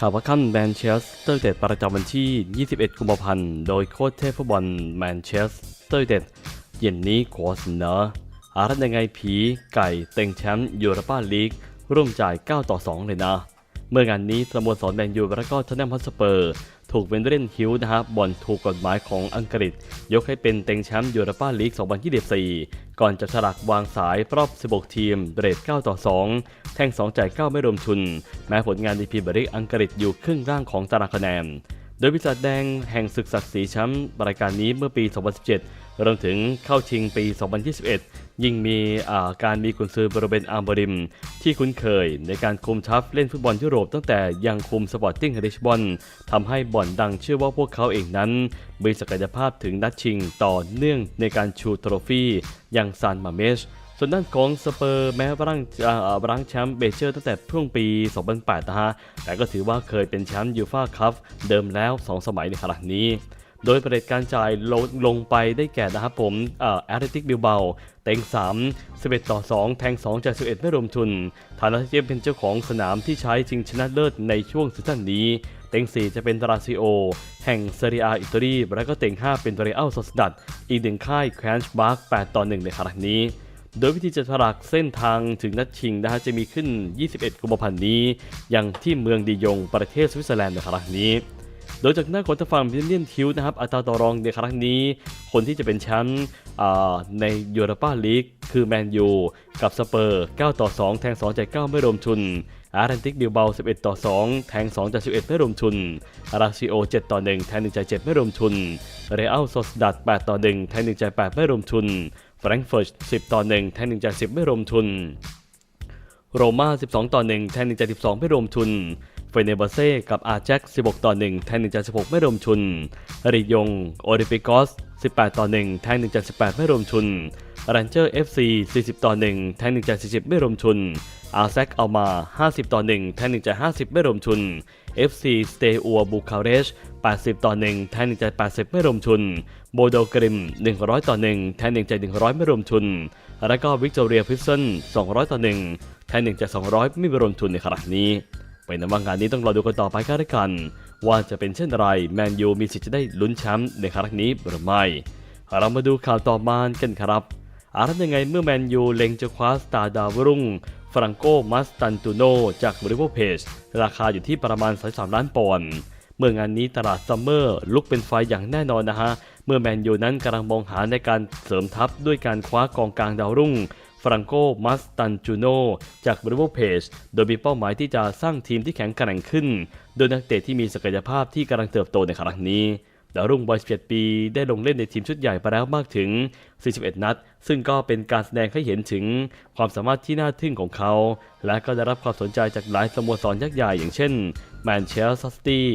ข่าวว่าค่ำแมนเชสเตอร์เด็ดประจำวันที่ 21 กุมภาพันธ์ โดยโค้ชเทพฟุตบอลแมนเชสเตอร์เด็ดเย็นนี้ขอเสนออารัตยังไงผีไก่เต็งแชมป์ยูโรปาลีก ร่วมจ่าย 9 ต่อ 2 เลยนะ เมื่องานนี้สโมสรแมนยูและก็ทนแนมฮอตสเปอร์ ถูกเวนเดนฮิลนะครับบอลถูกกฎหมายของอังกฤษ ยกให้เป็นเต็งแชมป์ยูโรปาลีก 2024 ก่อนจะฉลักวางสายรอบ 16 ทีม เรท 9 ต่อ 2 แท่ง 2 จ่าย 9 ไม่รวมชุน แม้ผลงานในพรีเมียร์ลีกอังกฤษอยู่ครึ่งร่างของตารางคะแนน โดยวิสัทแดงแห่งศึกศักดิ์ศรีแชมป์รายการนี้เมื่อปี 2017 รวมถึงเข้าชิงปี 2021 ยิ่งมีการมีกุนซือบริเบนอาร์บริม ที่คุ้นเคยในการคุมทัพเล่นฟุตบอลยุโรปตั้งแต่ยังคุมสปอร์ติ้งริชบอนทำให้บ่อนดังเชื่อว่าพวกเขาเองนั้น มีศักยภาพถึงนัดชิงต่อเนื่องในการชูโทรฟี่อย่างซานมาเมชส่วนด้านของสเปอร์แม้ว่ารั้งอ่ารั้งแชมป์เบเชอร์ตั้งแต่ช่วงปี 2008 นะฮะ แต่ก็ถือว่าเคยเป็นแชมป์ยูฟ่าคัพเดิมแล้ว 2 สมัยในขณะนี้ โดยประเด็นการจ่ายลงลงไปได้แก่นะครับผมแอตเลติกบิลเบาเต็ง3 11 ต่อ 2 แทง2จาก 11 ไม่รวมทุน ฐานะที่เป็นเจ้าของสนามที่ใช้ชิงชนะเลิศในช่วงซีซั่นนี้ เต็ง 4 จะเป็นตราซิโอ แห่งเซเรียอิตาลี และก็เต็ง 5 เป็นเรอัลโซสดัดอีกหนึ่งค่ายแควนช์บาร์ก8ต่อ 1 ในขณะนี้โดยวิธีจะสลักเส้นทางถึงนัดชิงนะฮะจะมีขึ้น 21 กุมภาพันธ์นี้ อยังที่เมืองดียงประเทศสวิตเซอร์แลนด์ในครั้งนี้ โดยจากหน้าของทางฝั่งพิเลียนทิวนะครับอัตราต่อรองในครั้งนี้ คนที่จะเป็นแชมป์ในยูโรปาลีกคือแมนยูกับสเปอร์ 9 ต่อ 2 แทง2จาก9ไม่รวมทุนอารันติกบิลเบา 11 ต่อ 2 แทง2จาก 11 ไม่รวมทุนอาราซิโอ 7 ต่อ 1 แทง1จาก7ไม่รวมทุน เรอัลโซสดัด 8 ต่อ 1 แทง1จาก8ไม่รวมทุน แฟรงก์เฟิร์ต10 ต่อ 1 แทง1จาก10 ไม่รวมทุน โรม่า 12 ต่อ 1 แทน1จาก12 ไม่รวมทุน เฟเนเบเซ่กับอาแจ็ค16 ต่อ 1 แทน1จาก 16 ไม่รวมทุนริยง โอริปิกอส 18 ต่อ 1 แทน1จาก 18 ไม่รวมทุนรันเจอร์ FC 40 ต่อ 1 แทน1จาก 40 ไม่รวมทุน อาแซกเอามา 50 ต่อ 1 แทน1จาก 50 ไม่รวมทุน FC สเตอัวบูคาเรช80 ต่อ 1 แทน1จาก 80 ไม่รวมทุน โบโดกริม 100 ต่อ 1 แทน1จาก 100 ไม่รวมทุน แล้วก็วิกตอเรียพิฟสัน200 ต่อ 1 แทน1จาก 200 ไม่รวมทุนในขณะนี้ เป็นว่างานนี้ต้องรอดูกันต่อไปกันละกัน ว่าจะเป็นเช่นไรแมนยูมีสิทธิ์จะได้ลุ้นแชมป์ในครั้งนี้หรือไม่เรามาดูข่าวต่อมากันครับอารันยังไงเมื่อแมนยูเล็งจะคว้าสตาร์ดาวรุ่งฟรังโกมัสตันตูโนจากบริเวอร์เพจราคาอยู่ที่ประมาณ 33 ล้านปอนด์เมื่องานนี้ตลาดซัมเมอร์ลุกเป็นไฟอย่างแน่นอนนะฮะ เมื่อแมนยูนั้นกำลังมองหาในการเสริมทัพด้วยการคว้ากองกลางดาวรุ่ง ฟรังโกมัสตันจูโนจากบริเวอร์เพจโดยมีเป้าหมายที่จะสร้างทีมที่แข็งแกร่งขึ้น โดยนักเตะที่มีศักยภาพที่กำลังเติบโตในครั้งนี้ดาวรุ่งวัย17 ปี ได้ลงเล่นในทีมชุดใหญ่ไปแล้วมากถึง 41 นัด ซึ่งก็เป็นการแสดงให้เห็นถึงความสามารถที่น่าทึ่งของเขา และก็ได้รับความสนใจจากหลายสโมสรยักษ์ใหญ่อย่างเช่นแมนเชสเตอร์ซิตี้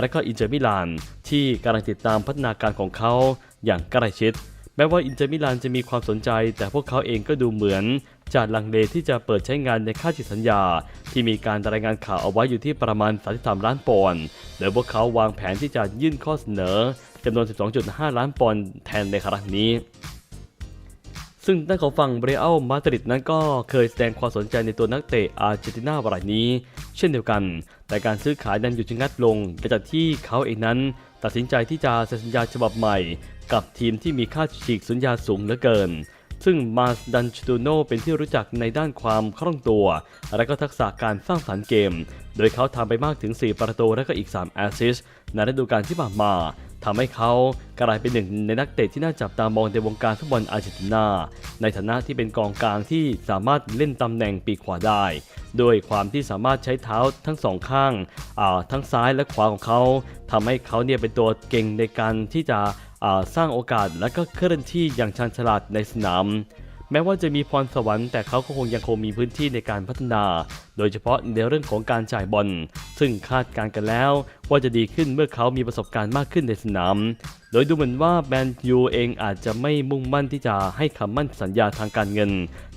และก็อินเตอร์มิลานที่กำลังติดตามพัฒนาการของเขาอย่างใกล้ชิด ม้ว่าอินเตอร์มิลานจะมีความสนใจ แต่พวกเขาเองก็ดูเหมือนจะลังเลที่จะเปิดใช้งานในค่าจิตสัญญา ที่มีการรายงานข่าวเอาไว้อยู่ที่ประมาณ 33 ล้านปอนด์โดยพวกเขาวางแผนที่จะยื่นข้อเสนอจำนวน 12.5 ล้านปอนด์แทนในครั้งนี้ ซึ่งด้านของฝั่งเบรอัลมาดริดนั้นก็เคยแสดงความสนใจในตัวนักเตะอาร์เจนตินารายนี้ เช่นเดียวกัน แต่การซื้อขายนั้นหยุดชะงักลงกระจากที่เขาเองนั้น ตัดสินใจที่จะเซ็นสัญญาฉบับใหม่ กับทีมที่มีค่าฉีกสัญญาสูงเหลือเกิน ซึ่งมาสดันชตูโนเป็นที่รู้จักในด้านความคล่องตัว และก็ทักษะการสร้างสรรค์เกม โดยเขาทำไปมากถึง 4 ประตูและก็อีก 3 แอสซิสต์ในฤดูกาลที่ผ่านมา ทำให้เขากลายเป็นหนึ่งในนักเตะที่น่าจับตามองในวงการฟุตบอลอาร์เจนตินา ในฐานะที่เป็นกองกลางที่สามารถเล่นตำแหน่งปีกขวาได้ด้วยความที่สามารถใช้เท้าทั้งสองข้างาทั้งซ้ายและขวาของเขาทำให้เขาเนี่ยเป็นตัวเก่งในการที่จะสร้างโอกาสและก็เคลื่อนที่อย่างชันฉลาดในสนาม แม้ว่าจะมีพรสวรรค์แต่เขาก็คงยังคงมีพื้นที่ในการพัฒนา โดยเฉพาะในเรื่องของการจ่ายบอล ซึ่งคาดการณ์กันแล้วว่าจะดีขึ้นเมื่อเขามีประสบการณ์มากขึ้นในสนาม โดยดูเหมือนว่าแมนยูเองอาจจะไม่มุ่งมั่นที่จะให้คำมั่นสัญญาทางการเงิน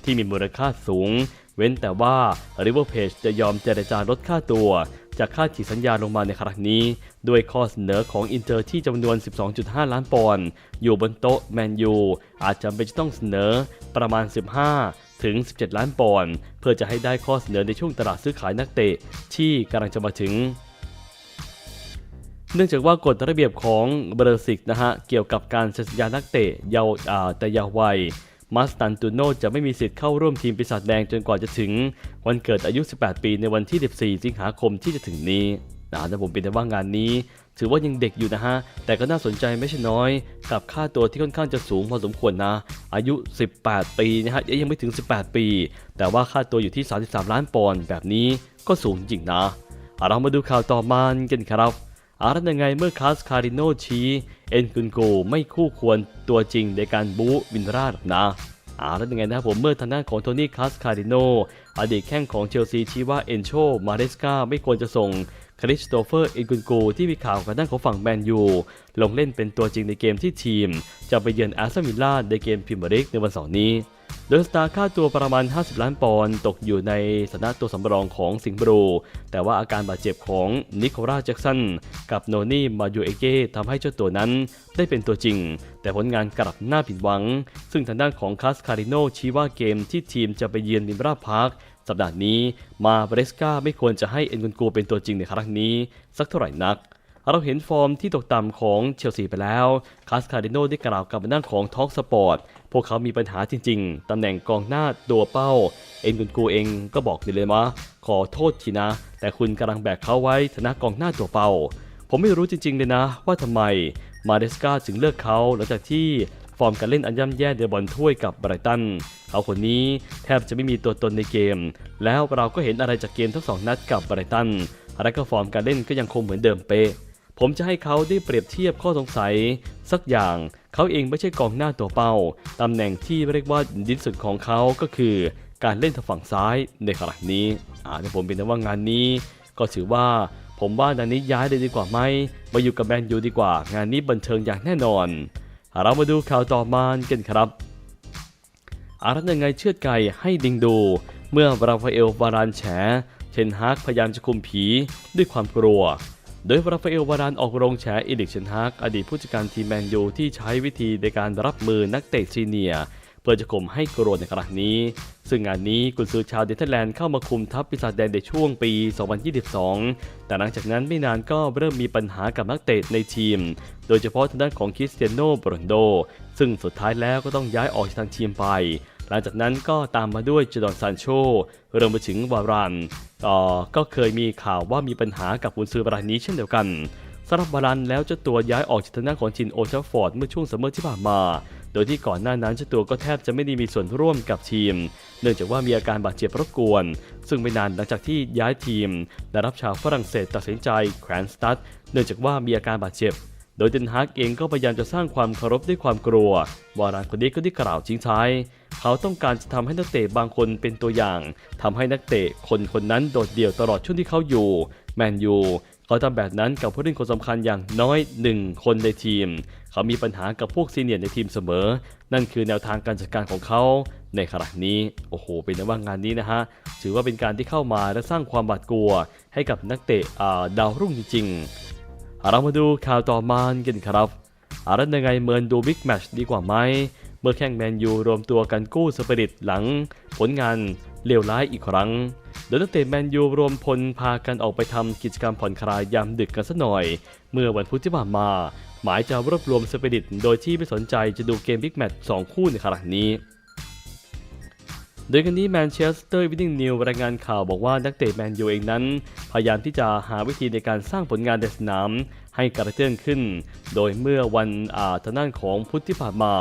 ที่มีมูลค่าสูง เว้นแต่ว่า River Page จะยอมเจรจาลดค่าตัว จากค่าฉีกสัญญาลงมาในครั้งนี้ ด้วยข้อเสนอของอินเตอร์ที่จำนวน 12.5 ล้านปอนด์อยู่บนโต๊ะแมนยูอาจจำเป็นจะต้องเสนอประมาณ 15 ถึง 17 ล้านปอนด์เพื่อจะให้ได้ข้อเสนอในช่วงตลาดซื้อขายนักเตะที่กำลังจะมาถึงเนื่องจากว่ากฎระเบียบของเบอร์สิกนะฮะเกี่ยวกับการเซ็นสัญญานักเตะเยาวอ่าแต่เยาววัย มาสตันตูโนจะไม่มีสิทธิ์เข้าร่วมทีมปีศาจแดงจนกว่าจะถึง วันเกิดอายุ 18 ปีในวันที่ 14 สิงหาคมที่จะถึงนี้นะแต่ผมเป็นแต่ว่างานนี้ ถือว่ายังเด็กอยู่นะฮะ แต่ก็น่าสนใจไม่ใช่น้อย กับค่าตัวที่ค่อนข้างจะสูงพอสมควรนะ อายุ 18 ปีนะฮะยังไม่ถึง 18 ปี แต่ว่าค่าตัวอยู่ที่ 33 ล้านปอนด์แบบนี้ก็สูงจริงนะเรามาดูข่าวต่อมากันครับ อารันยังไงเมื่อคาสคาริโนชี้เอ็นกุนโกไม่คู่ควรตัวจริงในการบู๊วินราชนะอารันยังไงนะครับผมเมื่อทางด้านของโทนี่คาสคาริโนอดีตแข้งของเชลซีชี้ว่าเอนโชมาเรสกาไม่ควรจะส่งคริสโตเฟอร์เอ็นกุนโกที่มีข่าวกับด้านของฝั่งแมนยูลงเล่นเป็นตัวจริงในเกมที่ทีม จะไปเยือนแอสตันวิลล่าในเกมพรีเมียร์ลีกในวันเสาร์นี้ โดยสตาร์ค่าตัวประมาณ 50 ล้านปอนด์ตกอยู่ในฐานะตัวสำรองของสิงห์บรู แต่ว่าอาการบาดเจ็บของนิโคลัสแจ็กสันกับโนนี่มายูเอเก้ทำให้เจ้าตัวนั้นได้เป็นตัวจริง แต่ผลงานกลับน่าผิดหวัง ซึ่งทางด้านของคาสคาริโนชี้ว่าเกมที่ทีมจะไปเยือนลิมราพาร์คสัปดาห์นี้มาเบรสกาไม่ควรจะให้เอ็นกุนกูเป็นตัวจริงในครั้งนี้ สักเท่าไหร่นัก เราเห็นฟอร์มที่ตกต่ำของเชลซีไปแล้วคาสคาริโนได้กล่าวกับด้านของท็อกสปอร์ตพวกเขามีปัญหาจริงๆ ตำแหน่งกองหน้าตัวเป้า เอ็นกุนกูเองก็บอกเลยว่าขอโทษทีนะ แต่คุณกำลังแบกเขาไว้ฐานะกองหน้าตัวเป้า ผมไม่รู้จริงๆเลยนะ ว่าทำไมมาเดสกาถึงเลือกเขาหลังจากที่ฟอร์มการเล่นอันย่ำแย่ในบอลถ้วยกับไบรตันเขาคนนี้แทบจะไม่มีตัวตนในเกม แล้วเราก็เห็นอะไรจากเกมทั้งสองนัดกับไบรตันและก็ฟอร์มการเล่นก็ยังคงเหมือนเดิมเป๊ะ ผมจะให้เขาได้เปรียบเทียบข้อสงสัย สักอย่าง เขาเองไม่ใช่กองหน้าตัวเป้า ตำแหน่งที่เรียกว่าดินสุดของเขาก็คือ การเล่นทางฝั่งซ้ายในขณะนี้อ่าแต่ผมเป็นแต่ว่างานนี้ ก็ถือว่าผมว่าดานนี้ย้ายเลยดีกว่าไหมมาอยู่กับแมนยูดีกว่า งานนี้บันเทิงอย่างแน่นอน เรามาดูข่าวต่อมากันครับอารัตยังไงเชือดไก่ให้ดิงดู เมื่อราฟาเอลวารานแฉเทนฮากพยายามจะคุมผีด้วยความกลัว โดยราฟาเอลวารานออกโรงแฉอีลิกเชนฮากอดีตผู้จัดการทีมแมนยูที่ใช้วิธีในการรับมือนักเตะซีเนียเพื่อจะข่มให้กลัวในครั้งนี้ ซึ่งงานนี้กุนซือชาวเดนเธอร์แลนด์เข้ามาคุมทัพปีศาจแดงในช่วงปี 2022 แต่หลังจากนั้นไม่นานก็เริ่มมีปัญหากับนักเตะในทีม โดยเฉพาะทางด้านของคริสเตียโนโรนโด ซึ่งสุดท้ายแล้วก็ต้องย้ายออกจากทางทีมไป หลังจากนั้นก็ตามมาด้วยจดอนซานโชรวมไปถึงวารันต่อก็เคยมีข่าวว่ามีปัญหากับกุนซือรายนี้เช่นเดียวกันสำหรับวารันแล้วเจ้าตัวย้ายออกจากทางด้านของชินโอชาฟอร์ดเมื่อช่วงซัมเมอร์ที่ผ่านมา โดยที่ก่อนหน้านั้นเจ้าตัวก็แทบจะไม่ได้มีส่วนร่วมกับทีม เนื่องจากว่ามีอาการบาดเจ็บรบกวน ซึ่งไม่นานหลังจากที่ย้ายทีมได้รับชาวฝรั่งเศสตัดสินใจแขวนสตัดเนื่องจากว่ามีอาการบาดเจ็บโดยเดนฮากเองก็พยายามจะสร้างความเคารพด้วยความกลัว วารานคนนี้ก็ได้กล่าวทิ้งท้าย เขาต้องการจะทำให้นักเตะบางคนเป็นตัวอย่างทำให้นักเตะคนคนนั้นโดดเดี่ยวตลอดช่วงที่เขาอยู่ แมนยูเขาทำแบบนั้นกับผู้เล่นคนสำคัญอย่างน้อยหนึ่งคนในทีม เขามีปัญหากับพวกซีเนียร์ในทีมเสมอ นั่นคือแนวทางการจัดการของเขา ในขณะนี้ โอ้โห เป็นว่างานนี้นะฮะ ถือว่าเป็นการที่เข้ามาและสร้างความบาดกลัว ให้กับนักเตะดาวรุ่งจริงๆ เรามาดูข่าวต่อมากันครับอารันยังไงเมินดูบิ๊กแมตช์ดีกว่าไหม เมื่อแข่งแมนยูรวมตัวกันกู้สปิริตหลังผลงานเลวร้ายอีกครั้ง โดยนักเตะแมนยูรวมพลพากันออกไปทำกิจกรรมผ่อนคลายยามดึกกันสักหน่อย เมื่อวันพุธที่ผ่านมา หมายจะรวบรวมสปิริตโดยที่ไม่สนใจจะดูเกมบิ๊กแมตช์2คู่ในขณะนี้โดยกันนี้แมนเชสเตอร์วิน n ิ n นิวรายงานข่าวบอกว่านักเตะแมนยูเองนั้น พยายามที่จะหาวิธีในการสร้างผลงานในสนามให้กระเตื้องขึ้น โดยเมื่อวันอาทางด้านของพุธที่ผ่านมา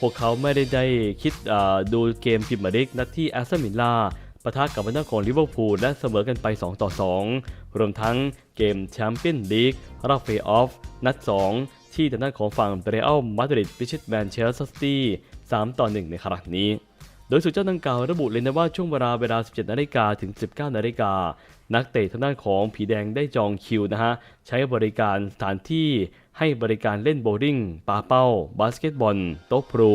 พวกเขาไม่ได้ได้คิดดูเกมพิมพ์ลิกนัดที่แอสตันวิลาปะทะกับวันด้านของลิเวอร์พูลและเสมอกันไป 2 ต่อ 2 รวมทั้งเกมแชมเปี้ยนลีกรอบเพลย์ออฟนัด 2 ที่ทางด้านของฝั่งเรอัลมาดริดพิชิตแมนเชสเตอร์ซิตี้3ต่อ 1 ในครั้งนี้ โดยสุดเจ้าดังกล่าวระบุเลยนะว่าช่วงเวลาเวลา 17 นาฬิกาถึง 19 นาฬิกา นักเตะทางด้านของผีแดงได้จองคิวนะฮะ ใช้บริการสถานที่ ให้บริการเล่นโบลิ่งปาเป้า บาสเกตบอล โต๊ะพลู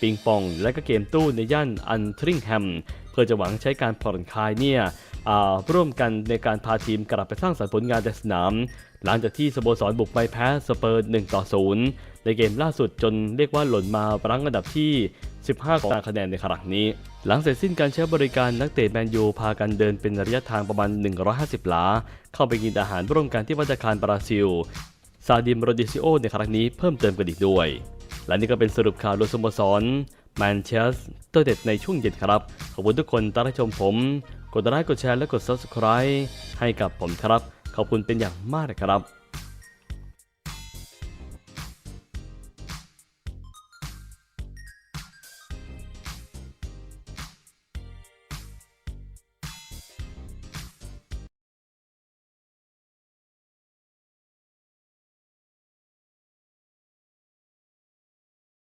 ปิงปอง และก็เกมตู้ในย่านอันทริงแฮม เพื่อจะหวังใช้การผ่อนคลายเนี่ยร่วมกันในการพาทีมกลับไปสร้างสรรค์ผลงานในสนาม หลังจากที่สโมสรบุกไปแพ้สเปอร์1ต่อ0ในเกมล่าสุดจนเรียกว่าหล่นมารั้งอันดับที่ 15 ของตารางคะแนนในครั้งนี้ หลังเสร็จสิ้นการใช้บริการนักเตะแมนยูพากันเดินเป็นระยะทางประมาณ 150 หลา เข้าไปกินอาหารร่วมกันที่วัตคารบราซิล ซาดิมโรดิซิโอในครั้งนี้เพิ่มเติมกันอีกด้วย และนี่ก็เป็นสรุปข่าวโดยสโมสรแมนเชสเตอร์เด็ดในช่วงเย็นครับ ขอบคุณทุกคนที่รับชมผม กดไลค์กดแชร์และกด Subscribe ให้กับผมครับ ขอบคุณเป็นอย่างมากนะครับ